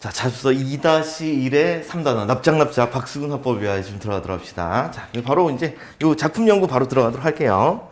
자, 자습서 2-1의 3단원 납작납작 박수근 화법이야 지금 들어가도록 합시다. 자, 바로 이제 요 작품 연구 바로 들어가도록 할게요.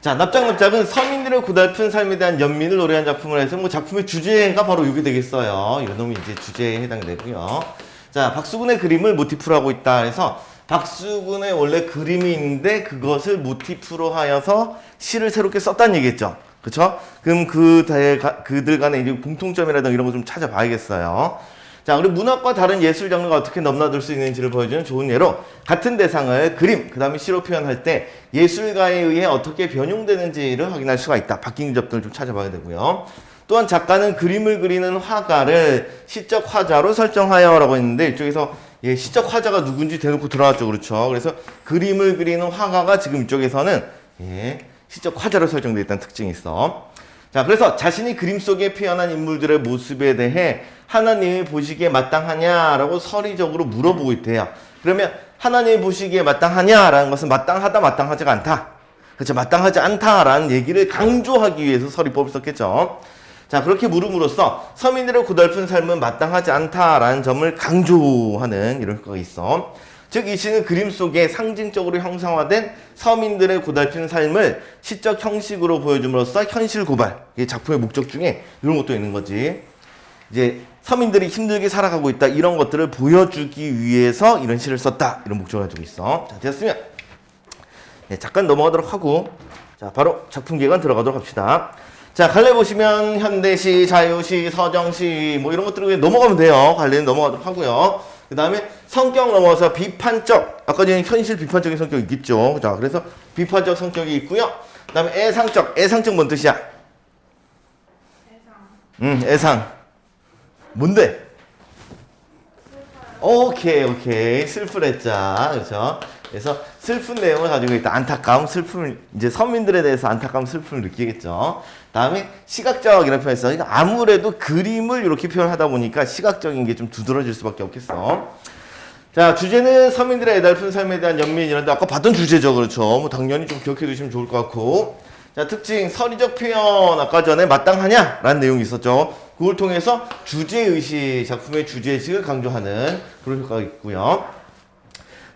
자, 납작납작은 서민들의 고달픈 삶에 대한 연민을 노래한 작품을 해서 뭐 작품의 주제가 바로 이게 되겠어요. 이런 놈이 이제 주제에 해당되고요. 자, 박수근의 그림을 모티프로 하고 있다. 그래서 박수근의 원래 그림이 있는데 그것을 모티프로 하여서 시를 새롭게 썼다는 얘기겠죠. 그쵸? 그럼 그, 대- 가- 그들 간의 이제 공통점이라든가 이런 거 좀 찾아봐야겠어요. 자, 우리 문학과 다른 예술 장르가 어떻게 넘나들 수 있는지를 보여주는 좋은 예로 같은 대상을 그림, 그 다음에 시로 표현할 때 예술가에 의해 어떻게 변용되는지를 확인할 수가 있다. 바뀐 접들을 좀 찾아봐야 되고요. 또한 작가는 그림을 그리는 화가를 시적 화자로 설정하여 라고 했는데 이쪽에서 예, 시적 화자가 누군지 대놓고 들어왔죠. 그렇죠. 그래서 그림을 그리는 화가가 지금 이쪽에서는 예, 시적 화자로 설정되어 있다는 특징이 있어. 자, 그래서 자신이 그림 속에 표현한 인물들의 모습에 대해 하나님이 보시기에 마땅하냐라고 서리적으로 물어보고 있대요. 그러면 하나님이 보시기에 마땅하냐라는 것은 마땅하다, 마땅하지가 않다. 그렇죠. 마땅하지 않다라는 얘기를 강조하기 위해서 서리법을 썼겠죠. 자, 그렇게 물음으로써 서민들의 고달픈 삶은 마땅하지 않다라는 점을 강조하는 이런 효과가 있어. 즉, 이 시는 그림 속에 상징적으로 형상화된 서민들의 고달픈 삶을 시적 형식으로 보여줌으로써 현실 고발, 이게 작품의 목적 중에 이런 것도 있는 거지. 이제 서민들이 힘들게 살아가고 있다, 이런 것들을 보여주기 위해서 이런 시를 썼다, 이런 목적을 가지고 있어. 자, 됐으면, 네, 잠깐 넘어가도록 하고, 자, 바로 작품 기관 들어가도록 합시다. 자, 갈래 보시면 현대시, 자유시, 서정시 뭐 이런 것들을 넘어가면 돼요. 갈래는 넘어가도록 하고요. 그 다음에 성격 넘어서 비판적, 아까 전에 현실 비판적인 성격이 있겠죠. 자, 그래서 비판적 성격이 있고요. 그 다음에 애상적, 애상적 뭔 뜻이야? 응, 애상. 뭔데? 오케이, 오케이. 슬프랬자. 그렇죠? 그래서 슬픈 내용을 가지고 있다. 안타까움, 슬픔을, 이제 서민들에 대해서 안타까움, 슬픔을 느끼겠죠. 다음에 시각적 이런 표현했어. 그러니까 아무래도 그림을 이렇게 표현하다 보니까 시각적인 게 좀 두드러질 수밖에 없겠어. 자, 주제는 서민들의 애달픈 삶에 대한 연민이란데 아까 봤던 주제죠. 그렇죠. 뭐 당연히 좀 기억해 두시면 좋을 것 같고. 자, 특징, 서리적 표현 아까 전에 마땅하냐 라는 내용이 있었죠. 그걸 통해서 주제의식, 작품의 주제의식을 강조하는 그런 효과가 있고요.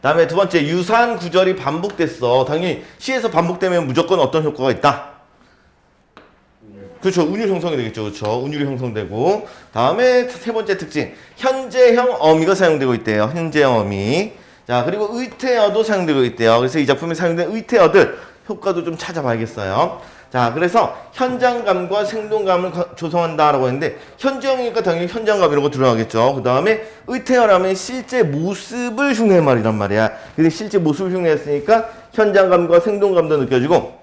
다음에 두 번째, 유사한 구절이 반복됐어. 당연히 시에서 반복되면 무조건 어떤 효과가 있다? 그렇죠. 운율 형성이 되겠죠. 그렇죠. 운율이 형성되고. 다음에 세 번째 특징. 현재형 어미가 사용되고 있대요. 현재형 어미. 자, 그리고 의태어도 사용되고 있대요. 그래서 이 작품에 사용된 의태어들 효과도 좀 찾아봐야겠어요. 자, 그래서 현장감과 생동감을 가- 조성한다라고 했는데 현재형이니까 당연히 현장감 거 들어가겠죠. 그 다음에 의태어라면 실제 모습을 흉내한 말이란 말이야. 근데 실제 모습을 흉내했으니까 현장감과 생동감도 느껴지고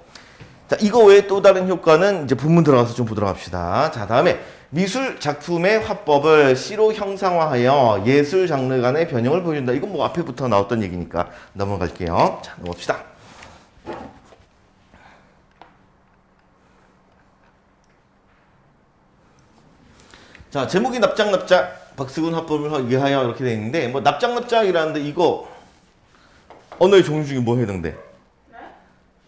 자, 이거 외에 또 다른 효과는 이제 본문 들어가서 좀 보도록 합시다. 자, 다음에 미술 작품의 화법을 시로 형상화하여 예술 장르 간의 변형을 보여준다. 이건 뭐 앞에부터 나왔던 얘기니까 넘어갈게요. 자, 넘어갑시다. 자, 제목이 납작납작 박수근 화법을 위하여 이렇게 돼 있는데 뭐 납작납작이라는데 이거 언어의 종류 중에 뭐 해당돼?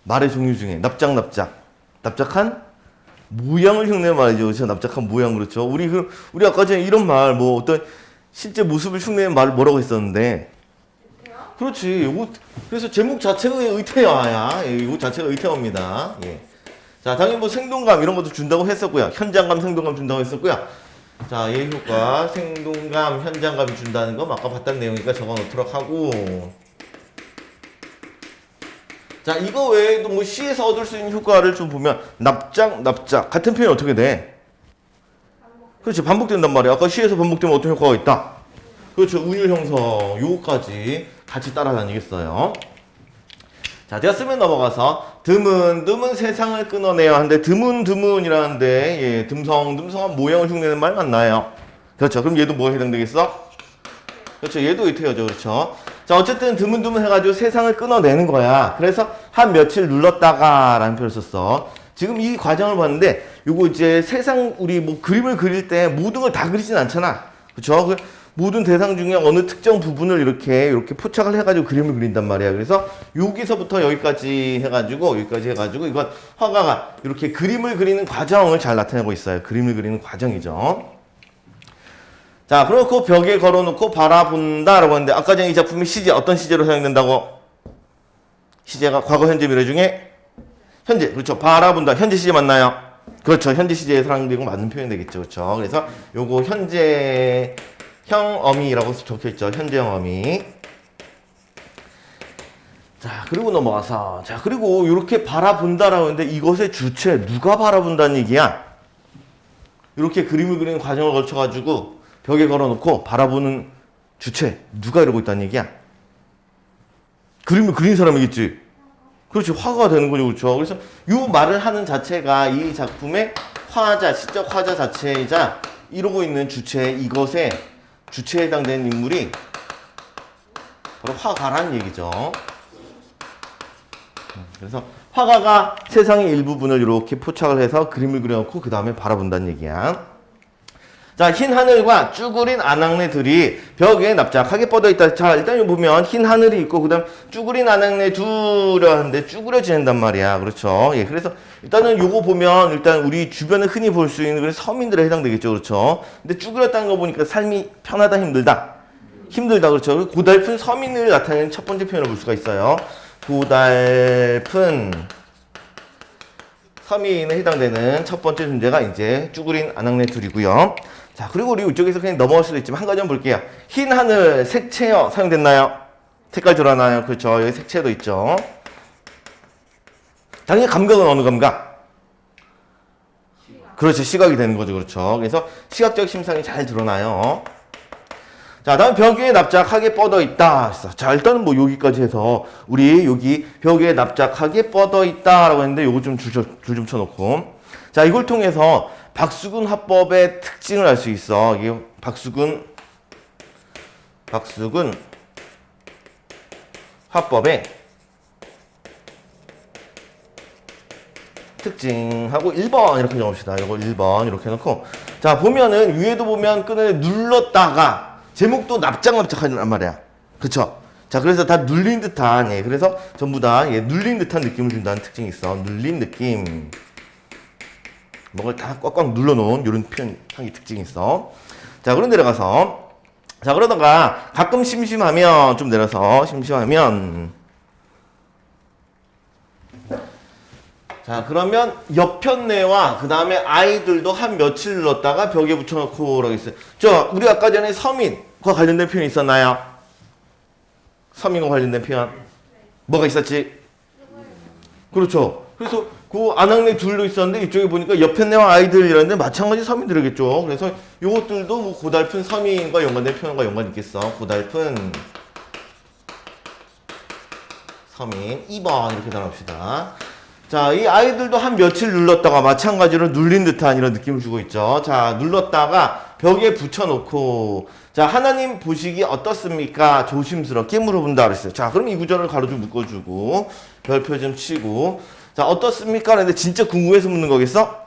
말의 종류 중에 납작납작. 납작한 모양을 흉내 말이죠. 그렇죠? 납작한 모양 그렇죠? 우리 그 우리 아까 전에 이런 말 뭐 어떤 실제 모습을 흉내는 말을 뭐라고 했었는데. 그렇지. 요거 그래서 제목 자체가 의태어야. 예, 이거 자체가 의태어입니다. 예. 자 당연히 뭐 생동감 이런 것도 준다고 했었고요. 현장감 생동감 준다고 했었고요 자 예 효과 생동감 현장감이 준다는 거 아까 봤던 내용이니까 적어 놓도록 하고 자, 이거 외에도 뭐 시에서 얻을 수 있는 효과를 좀 보면 납작, 납작 같은 표현이 어떻게 돼? 그렇지, 반복된단 말이야. 아까 시에서 반복되면 어떤 효과가 있다? 그렇죠, 운율 형성 요거까지 같이 따라다니겠어요. 자, 되었으면 넘어가서 드문 드문 세상을 끊어내야 하는데 드문 드문이라는데 예, 듬성 듬성한 모양을 흉내는 말 맞나요? 그렇죠. 그럼 얘도 뭐에 해당되겠어? 그렇죠. 얘도 이태어죠. 그렇죠. 자, 어쨌든 드문드문 해가지고 세상을 끊어내는 거야. 그래서 한 며칠 눌렀다가라는 표현을 썼어. 지금 이 과정을 봤는데, 요거 이제 세상, 우리 뭐 그림을 그릴 때 모든 걸 다 그리진 않잖아. 그쵸? 그 모든 대상 중에 어느 특정 부분을 이렇게 이렇게 포착을 해가지고 그림을 그린단 말이야. 그래서 여기서부터 여기까지 해가지고 여기까지 해가지고 이건 화가가 이렇게 그림을 그리는 과정을 잘 나타내고 있어요. 그림을 그리는 과정이죠. 자, 그렇고 벽에 걸어놓고 바라본다라고 하는데 아까 전에 이 작품이 시제 어떤 시제로 사용된다고? 시제가 과거, 현재, 미래 중에 현재 그렇죠. 바라본다 현재 시제 맞나요? 그렇죠. 현재 시제에 사용되고 맞는 표현이 되겠죠. 그렇죠. 그래서 요거 현재 형 어미라고 적혀 있죠. 현재형 어미. 자, 그리고 넘어가서 자, 그리고 이렇게 바라본다라고 하는데 이것의 주체 누가 바라본다는 얘기야? 이렇게 그림을 그리는 과정을 거쳐 가지고 벽에 걸어 놓고 바라보는 주체 누가 이러고 있다는 얘기야? 그림을 그린 사람이겠지. 그렇지 화가 되는 거죠 그렇죠 그래서 이 말을 하는 자체가 이 작품의 화자 시적 화자 자체이자 이루고 있는 주체 이것의 주체에 해당되는 인물이 바로 화가라는 얘기죠. 음, 그래서 화가가 세상의 일부분을 이렇게 포착을 해서 그림을 그려놓고 그 다음에 바라본다는 얘기야 자, 흰 하늘과 쭈그린 아낙네들이 벽에 납작하게 뻗어 있다. 자, 일단 여기 보면 흰 하늘이 있고, 그 다음 쭈그린 아낙네 둘을 하는데 쭈그려 지낸단 말이야. 그렇죠. 예, 그래서 일단은 요거 보면 일단 우리 주변에 흔히 볼 수 있는 그런 서민들에 해당되겠죠. 그렇죠. 근데 쭈그렸다는 거 보니까 삶이 편하다, 힘들다. 힘들다. 그렇죠. 고달픈 서민을 나타내는 첫 번째 표현을 볼 수가 있어요. 고달픈 서민에 해당되는 첫 번째 존재가 이제 쭈그린 아낙네 둘이고요. 자, 그리고 우리 이쪽에서 그냥 넘어갈 수도 있지만 한 가지만 볼게요. 흰 하늘 색채요 사용됐나요? 색깔 드러나요? 그렇죠. 여기 색채도 있죠. 당연히 감각은 어느 감각? 그렇죠. 시각이 되는 거죠. 그렇죠. 그래서 시각적 심상이 잘 드러나요. 자, 다음 벽 위에 납작하게 뻗어 있다. 자, 일단은 뭐 여기까지 해서 우리 여기 벽 위에 납작하게 뻗어 있다라고 했는데 요거 좀 줄 좀 쳐놓고. 자, 이걸 통해서 박수근 화법의 특징을 알 수 있어. 이게 박수근 박수근 화법의 특징하고 1번 이렇게 적읍시다. 이거 1번 이렇게 해놓고 자 보면은 위에도 보면 끈을 눌렀다가 제목도 납작납작하단 말이야. 그쵸? 자 그래서 다 눌린 듯한 예 그래서 전부 다 예, 눌린 듯한 느낌을 준다는 특징이 있어. 눌린 느낌. 뭔가를 다 꽉꽉 눌러놓은 이런 표현하기 특징이 있어. 자 그런 내려가서 자 그러다가 가끔 심심하면 좀 내려서 심심하면 자 그러면 옆편내와 그 다음에 아이들도 한 며칠 눌렀다가 벽에 붙여놓고 라고 있어요. 저 우리 아까 전에 서민과 관련된 표현이 있었나요? 서민과 관련된 표현 뭐가 있었지? 그렇죠. 그래서 그 안학내 둘도 있었는데 이쪽에 보니까 옆편내와 아이들 이라는데 마찬가지 서민들이겠죠. 그래서 이것들도 뭐 고달픈 서민과 연관된 표현과 연관이 있겠어. 고달픈 서민 2번 이렇게 나눕시다. 자, 이 아이들도 한 며칠 눌렀다가 마찬가지로 눌린 듯한 이런 느낌을 주고 있죠. 자, 눌렀다가 벽에 붙여놓고 자, 하나님 보시기 어떻습니까? 조심스럽게 물어본다 그랬어요. 자, 그럼 이 구절을 가로 좀 묶어주고 별표 좀 치고 자, 어떻습니까? 그런데 진짜 궁금해서 묻는 거겠어?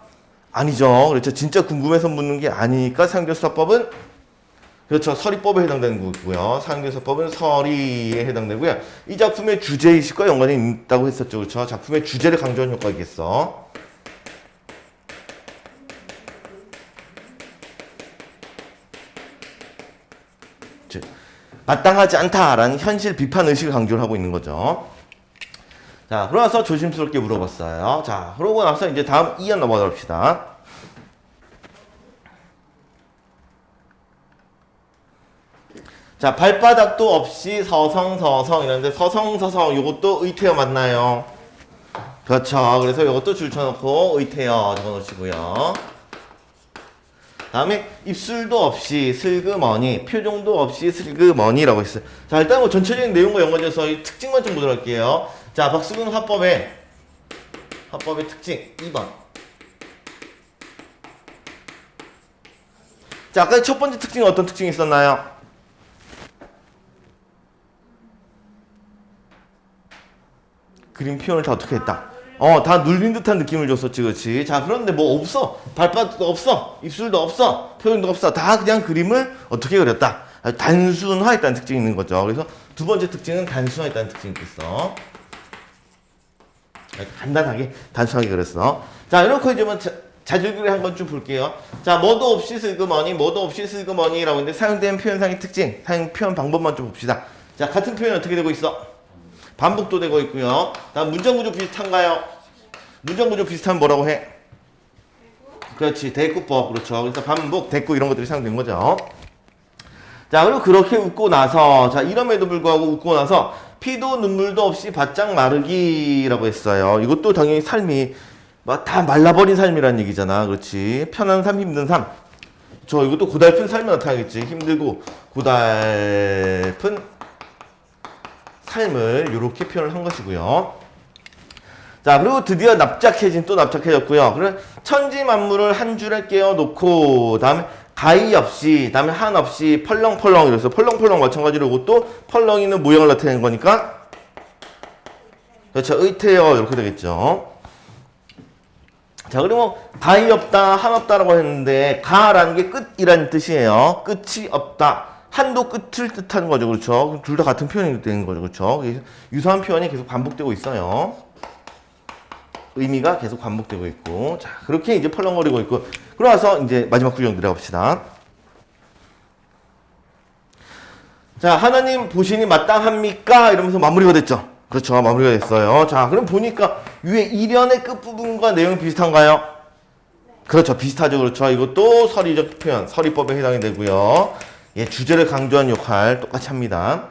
아니죠. 그렇죠. 진짜 궁금해서 묻는 게 아니니까 상교수사법은 그렇죠. 서리법에 해당되는 거고요. 상교수사법은 서리에 해당되고요. 이 작품의 주제의식과 연관이 있다고 했었죠. 그렇죠. 작품의 주제를 강조하는 효과이겠어. 즉, 마땅하지 않다라는 현실 비판 의식을 강조를 하고 있는 거죠. 자, 그러나서 조심스럽게 물어봤어요. 자, 그러고 나서 이제 다음 2연 넘어가 봅시다. 자, 발바닥도 없이 서성서성 이런데 서성서성 이것도 의태어 맞나요? 그렇죠. 그래서 이것도 줄 쳐놓고 의태어 적어놓으시고요. 다음에 입술도 없이 슬그머니, 표정도 없이 슬그머니라고 했어요. 자, 일단 뭐 전체적인 내용과 연관돼서 이 특징만 좀 보도록 할게요. 자, 박수근 화법의 화법의 특징 2번. 자, 아까 첫 번째 특징은 어떤 특징이 있었나요? 그림 표현을 다 어떻게 했다? 어, 다 눌린 듯한 느낌을 줬었지, 그렇지? 자, 그런데 뭐 없어. 발바닥도 없어. 입술도 없어. 표정도 없어. 다 그냥 그림을 어떻게 그렸다? 단순화했다는 특징이 있는 거죠. 그래서 두 번째 특징은 단순화했다는 특징이 있어. 간단하게 단순하게 그랬어. 자, 이렇게 이제 뭐 자, 자질구레 한건좀 볼게요. 자, 뭐도 없이 슬그머니, 뭐도 없이 슬그머니라고 했는데 사용된 표현상의 특징, 사용 표현 방법만 좀 봅시다. 자, 같은 표현 어떻게 되고 있어? 반복도 되고 있고요. 다음 문장 구조 비슷한가요? 문장 구조 비슷하면 뭐라고 해? 그렇지, 대꾸법 그렇죠. 그래서 반복, 대꾸 이런 것들이 사용된 거죠. 자, 그리고 그렇게 웃고 나서, 자, 이럼에도 불구하고 웃고 나서, 피도 눈물도 없이 바짝 마르기라고 했어요. 이것도 당연히 삶이, 막 다 말라버린 삶이란 얘기잖아. 그렇지. 편한 삶, 힘든 삶. 저 이것도 고달픈 삶이 나타나겠지. 힘들고, 고달픈 삶을 이렇게 표현을 한 것이고요. 자, 그리고 드디어 납작해진 또 납작해졌고요. 그래 천지 만물을 한 줄에 깨어 놓고 다음에 가위 없이 다음에 한 없이 펄렁펄렁 이래서 펄렁펄렁 마찬가지로 이것도 펄렁이는 모양을 나타내는 거니까 그렇죠. 의태어 이렇게 되겠죠. 자, 그리고 뭐 가위 없다, 한 없다라고 했는데 가라는 게 끝이라는 뜻이에요. 끝이 없다. 한도 끝을 뜻하는 거죠. 그렇죠. 둘 다 같은 표현이 되는 거죠. 그렇죠. 유사한 표현이 계속 반복되고 있어요. 의미가 계속 반복되고 있고 자 그렇게 이제 펄렁거리고 있고 그러나서 이제 마지막 구경 들어가 봅시다. 자 하나님 보시니 마땅합니까? 이러면서 마무리가 됐죠. 그렇죠 마무리가 됐어요. 자 그럼 보니까 위에 이련의 끝부분과 내용이 비슷한가요? 그렇죠 비슷하죠 그렇죠. 이것도 서리적 표현 서리법에 해당이 되고요. 예 주제를 강조한 역할 똑같이 합니다.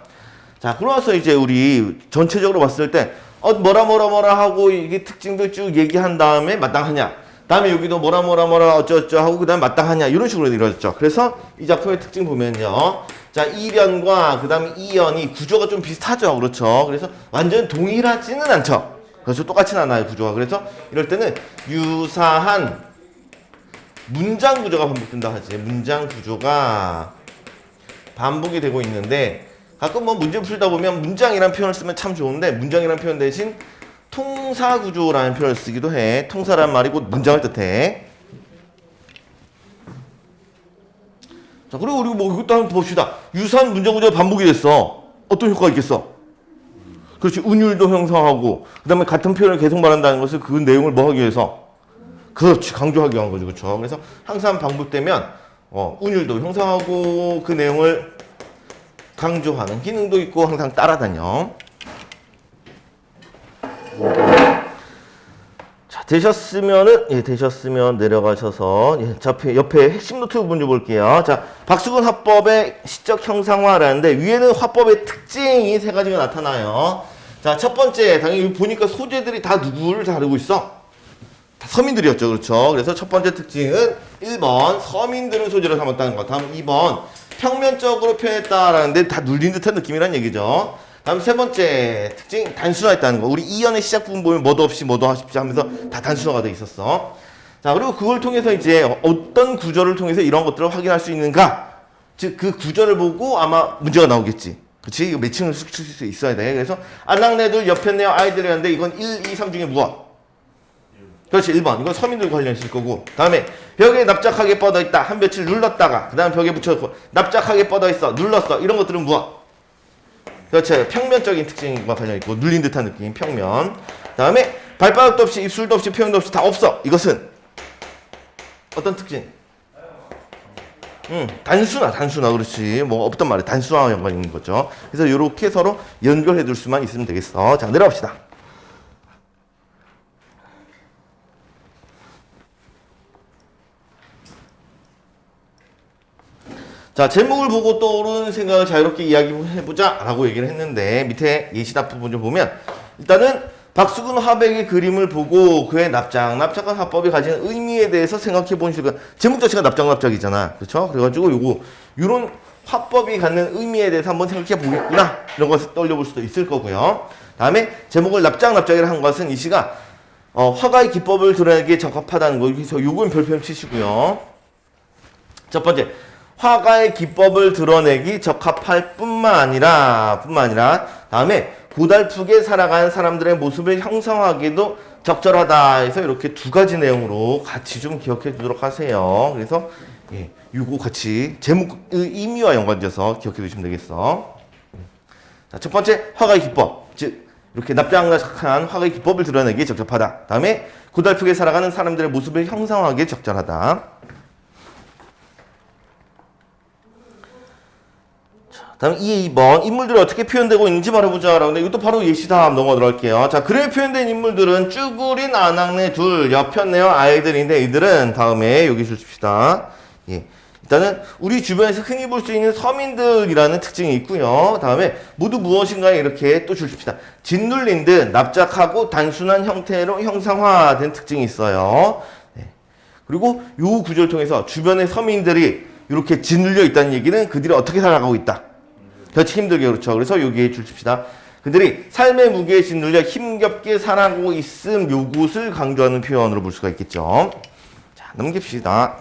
자 그러나서 이제 우리 전체적으로 봤을 때 어, 뭐라 뭐라 뭐라 하고 이게 특징들 쭉 얘기한 다음에 마땅하냐. 다음에 여기도 뭐라 뭐라 뭐라 어쩌어쩌 하고 그다음에 마땅하냐 이런 식으로 이루어졌죠. 그래서 이 작품의 특징 보면요. 자, 1연과 그다음에 2연이 구조가 좀 비슷하죠. 그렇죠. 그래서 완전 동일하지는 않죠. 그래서 똑같진 않아요, 구조가. 그래서 이럴 때는 유사한 문장 구조가 반복된다 하지. 문장 구조가 반복이 되고 있는데 가끔 뭐 문제 풀다 보면 문장이란 표현을 쓰면 참 좋은데 문장이란 표현 대신 통사 구조라는 표현을 쓰기도 해. 통사란 말이 곧 문장을 뜻해. 자, 그리고 우리 뭐 이것도 한번 봅시다. 유사한 문장 구조가 반복이 됐어. 어떤 효과가 있겠어? 그렇지. 운율도 형성하고 그다음에 같은 표현을 계속 말한다는 것을 그 내용을 뭐 하기 위해서 그렇지. 강조하기 위한 거죠. 그렇죠. 그래서 항상 반복되면 어, 운율도 형성하고 그 내용을 강조하는 기능도 있고 항상 따라다녀. 자, 되셨으면은 예, 되셨으면 내려가셔서 예, 자, 옆에, 핵심 노트 부분 좀 볼게요. 자, 박수근 화법의 시적 형상화라는데 위에는 화법의 특징이 세 가지가 나타나요. 자, 첫 번째 당연히 보니까 소재들이 다 누구를 다루고 있어? 다 서민들이었죠. 그렇죠. 그래서 첫 번째 특징은 1번 서민들을 소재로 삼았다는 것. 다음 2번 평면적으로 표현했다라는데 다 눌린 듯한 느낌이란 얘기죠. 다음 세 번째 특징 단순화했다는 거. 우리 이연의 시작 부분 보면 뭐도 없이 뭐도 하십시오 하면서 다 단순화가 돼 있었어. 자 그리고 그걸 통해서 이제 어떤 구조를 통해서 이런 것들을 확인할 수 있는가. 즉 그 구조를 보고 아마 문제가 나오겠지. 그치? 이거 매칭을 시킬 수 있어야 돼. 그래서 안락내들 옆에 내어 아이들이었는데 이건 1, 2, 3 중에 무엇? 그렇지 1번 이건 서민들 관련 있을 거고 다음에 벽에 납작하게 뻗어 있다 한 며칠 눌렀다가 그 다음 벽에 붙여놓고 납작하게 뻗어 있어 눌렀어 이런 것들은 무엇? 그렇죠 평면적인 특징과 관련 있고 눌린 듯한 느낌 평면 다음에 발바닥도 없이 입술도 없이 표현도 없이 다 없어 이것은 어떤 특징? 음, 단순화, 단순화, 그렇지. 뭐, 없단 말이야. 단순화와 연관이 있는 거죠. 그래서 이렇게 서로 연결해 둘 수만 있으면 되겠어. 자, 내려갑시다. 자, 제목을 보고 떠오르는 생각을 자유롭게 이야기해보자 라고 얘기를 했는데 밑에 예시답 부분 좀 보면 일단은 박수근 화백의 그림을 보고 그의 납작, 납작한 화법이 가지는 의미에 대해서 생각해 보는 시간 제목 자체가 납작, 납작이잖아. 그렇죠? 그래가지고 요거 요런 화법이 갖는 의미에 대해서 한번 생각해 보겠구나 이런 것을 떠올려 볼 수도 있을 거고요. 다음에 제목을 납작, 납작이라 한 것은 이 시가 어, 화가의 기법을 드러내기에 적합하다는 거 여기서 요건 별표 치시고요. 첫 번째 화가의 기법을 드러내기 적합할 뿐만 아니라 뿐만 아니라 다음에 고달프게 살아가는 사람들의 모습을 형성하기도 적절하다 해서 이렇게 두 가지 내용으로 같이 좀 기억해 두도록 하세요. 그래서 예, 요거 같이 제목의 의미와 연관돼서 기억해 두시면 되겠어. 자, 첫 번째 화가의 기법. 즉 이렇게 납작납작한 화가의 기법을 드러내기에 적절하다. 다음에 고달프게 살아가는 사람들의 모습을 형상화하기에 적절하다. 다음 2, 2번 인물들이 어떻게 표현되고 있는지 말해보자. 라고 근데 이것도 바로 예시다 넘어 들어갈게요. 자 글에 표현된 인물들은 쭈구린 아낙네 둘 내어 아이들인데 이들은 다음에 여기 주십시다. 예. 일단은 우리 주변에서 흔히 볼 수 있는 서민들이라는 특징이 있고요. 다음에 모두 무엇인가에 이렇게 또 주십시다. 짓눌린 듯 납작하고 단순한 형태로 형상화된 특징이 있어요. 네. 그리고 요 구조를 통해서 주변의 서민들이 이렇게 짓눌려 있다는 얘기는 그들이 어떻게 살아가고 있다 그렇지 힘들게 그렇죠. 그래서 여기에 줄칩시다. 그들이 삶의 무게에 짓눌려 힘겹게 살아가고 있음 요것을 강조하는 표현으로 볼 수가 있겠죠. 자 넘깁시다.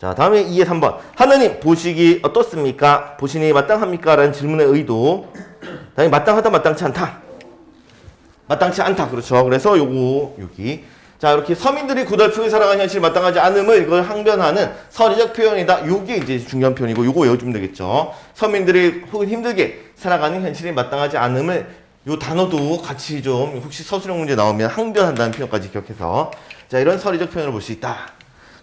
자 다음에 2의 3번 하느님 보시기 어떻습니까? 보시니 마땅합니까? 라는 질문의 의도 다음에 마땅하다 마땅치 않다 마땅치 않다 그렇죠 그래서 요거 여기 자 이렇게 서민들이 고달프게 살아가는 현실이 마땅하지 않음을 이걸 항변하는 서리적 표현이다. 요게 이제 중요한 표현이고 요거 외워주면 되겠죠. 서민들이 혹은 힘들게 살아가는 현실이 마땅하지 않음을 요 단어도 같이 좀 혹시 서술형 문제 나오면 항변한다는 표현까지 기억해서. 자 이런 서리적 표현을 볼 수 있다.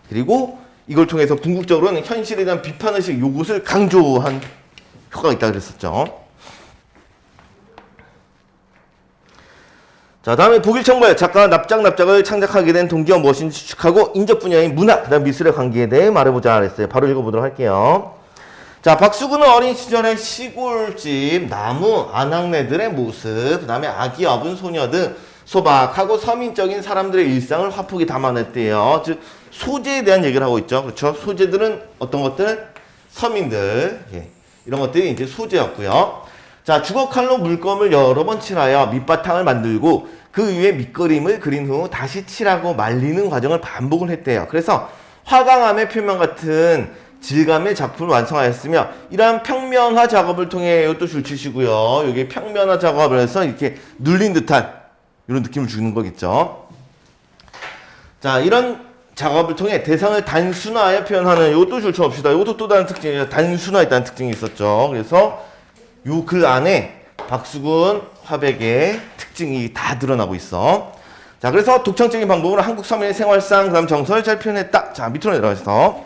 그리고 이걸 통해서 궁극적으로는 현실에 대한 비판의식 요것을 강조한 효과가 있다 그랬었죠 자 다음에 독일 정부의 작가가 납작 납작을 창작하게 된 동기가 무엇인지 추측하고 인적 분야인 문학 그다음 미술의 관계에 대해 말해보자 그랬어요. 바로 읽어보도록 할게요. 자 박수근은 어린 시절의 시골집 나무 아낙네들의 모습 그 다음에 아기 어분 소녀 등 소박하고 서민적인 사람들의 일상을 화폭이 담아냈대요. 즉 소재에 대한 얘기를 하고 있죠. 그렇죠? 소재들은 어떤 것들? 서민들. 예. 이런 것들이 이제 소재였고요 자, 주걱 칼로 물감을 여러 번 칠하여 밑바탕을 만들고 그 위에 밑그림을 그린 후 다시 칠하고 말리는 과정을 반복을 했대요. 그래서 화강암의 표면 같은 질감의 작품을 완성하였으며 이러한 평면화 작업을 통해 이것도 줄 치시고요. 여기 평면화 작업을 해서 이렇게 눌린 듯한 이런 느낌을 주는 거겠죠. 자, 이런 작업을 통해 대상을 단순화하여 표현하는 이것도 줄 쳐봅시다. 이것도 또 다른 특징이죠. 단순화했다는 특징이 있었죠. 그래서 요 글 안에 박수근 화백의 특징이 다 드러나고 있어. 자, 그래서 독창적인 방법으로 한국 서민의 생활상, 그 다음 정서를 잘 표현했다. 자, 밑으로 내려가서.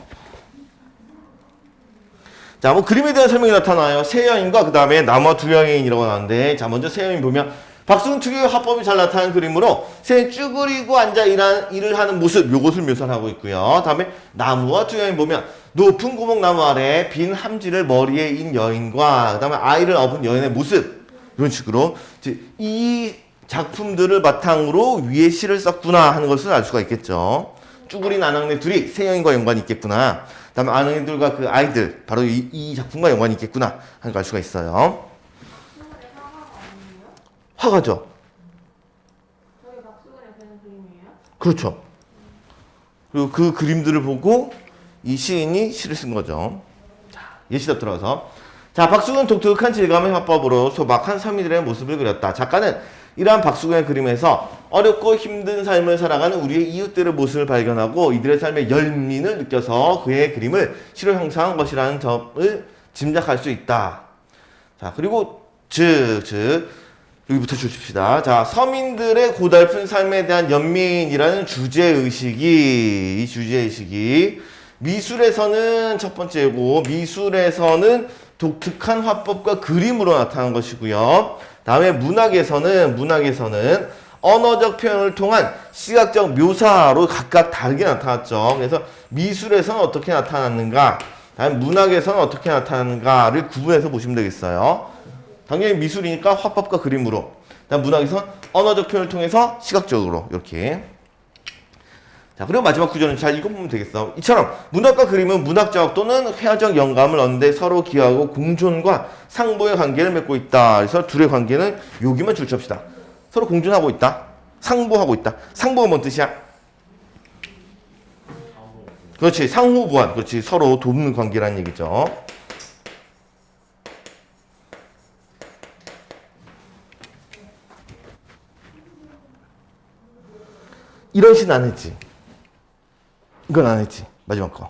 자, 뭐 그림에 대한 설명이 나타나요. 세 여인과 그 다음에 나무와 두 여인이라고 나오는데, 자, 먼저 세 여인 보면, 박수근 특유의 화법이 잘 나타나는 그림으로 새 쭈그리고 앉아 일한, 일을 하는 모습, 요것을 묘사하고 있고요. 다음에 나무와 두 여인 보면, 높은 구멍나무 아래 빈 함지를 머리에 인 여인과 그다음에 아이를 업은 여인의 모습 이런 식으로 이 작품들을 바탕으로 위에 시를 썼구나 하는 것을 알 수가 있겠죠. 쭈구린 아낙네 둘이 세 여인과 연관이 있겠구나. 그다음에 아낙네들과 그 아이들 바로 이, 이 작품과 연관이 있겠구나 하는 걸 알 수가 있어요. 화가죠. 박수근에 되는 그림이에요? 그렇죠. 그리고 그 그림들을 보고 이 시인이 시를 쓴 거죠. 자, 예시답 들어서. 자, 박수근 독특한 질감의 화법으로 소박한 서민들의 모습을 그렸다. 작가는 이러한 박수근의 그림에서 어렵고 힘든 삶을 살아가는 우리의 이웃들의 모습을 발견하고 이들의 삶의 열민을 느껴서 그의 그림을 시로 형성한 것이라는 점을 짐작할 수 있다. 자, 그리고 즉, 즉, 여기부터 주십시다. 자, 서민들의 고달픈 삶에 대한 연민이라는 주제의식이, 이 주제의식이 미술에서는 첫 번째고, 미술에서는 독특한 화법과 그림으로 나타난 것이고요. 다음에 문학에서는, 문학에서는 언어적 표현을 통한 시각적 묘사로 각각 다르게 나타났죠. 그래서 미술에서는 어떻게 나타났는가, 다음에 문학에서는 어떻게 나타났는가를 구분해서 보시면 되겠어요. 당연히 미술이니까 화법과 그림으로. 다음 문학에서 언어적 표현을 통해서 시각적으로 이렇게. 자 그리고 마지막 구조는 잘 읽어보면 되겠어. 이처럼 문학과 그림은 문학적 또는 회화적 영감을 얻는데 서로 기여하고 공존과 상보의 관계를 맺고 있다. 그래서 둘의 관계는 여기만 줄칩시다. 서로 공존하고 있다. 상보하고 있다. 상보가 뭔 뜻이야? 그렇지 상호 보완. 그렇지 서로 돕는 관계라는 얘기죠. 이런 시는 안 했지. 이건 안 했지. 마지막 거.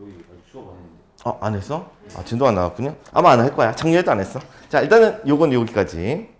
여기 수업 안 했는데. 어, 안 했어? 아, 진도 안 나왔군요. 아마 안 할 거야. 작년에도 안 했어. 자, 일단은 요건 여기까지.